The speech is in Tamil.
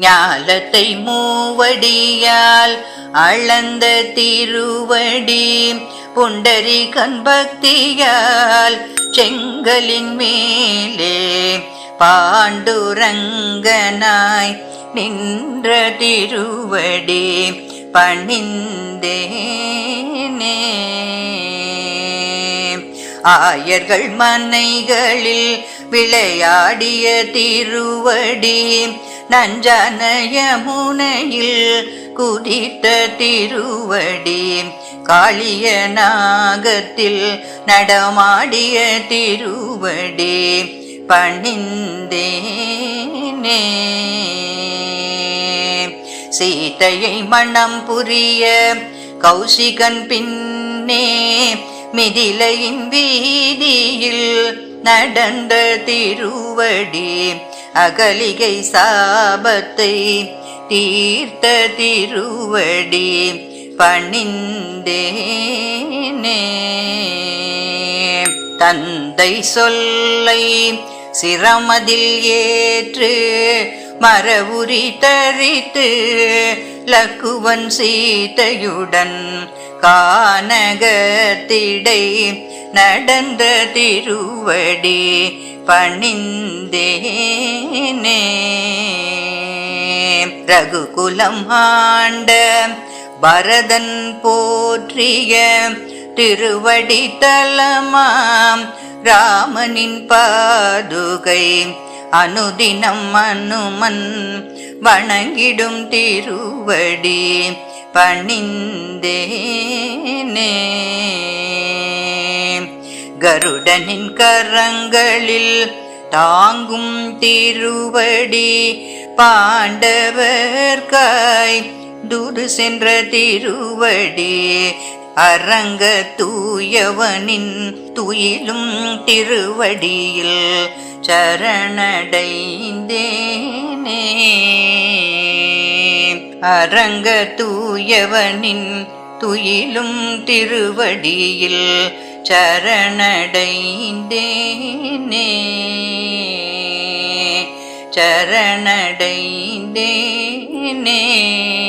ஞாலத்தை மூவடியால் அளந்த திருவடி புண்டரி கண்பக்தியால் செங்கலின் மேலே பாண்டுரங்கனாய் நின்ற திருவடி பணிந்தேனே. ஆயர்கள் மனைகளில் விளையாடிய திருவடி நஞ்சனய முனையில் குதித்த திருவடி காளிய நாகத்தில் நடமாடிய திருவடி பணிந்தேனே. சீதையை மனம் புரிய கௌசிகன் பின்னே மிதிலையின் வீதியில் நடந்த திருவடி அகலிகை சாபத்தை தீர்த்த திருவடி பணிந்தேனே. தந்தை சொல்லை சிரமதில் ஏற்று மரவுரி தரித்து லக்குவன் சீதையுடன் கானகத்திடை நடந்த திருவடி பணிந்தே ரகுகுலம் ஆண்ட பரதன் போற்றிய திருவடி தலமாம் ராமனின் பாதுகை அனுதினம் அனுமன் வணங்கிடும் திருவடி பணிந்தேனே. கருடனின் கரங்களில் தாங்கும் திருவடி பாண்டவர்காய் துரு சென்ற திருவடி அரங்க தூயவனின் துயிலும் திருவடியில் சரணடைந்தேனே. அரங்க தூயவனின் துயிலும் திருவடியில் சரணடைந்தேனே. சரணடைந்தேனே.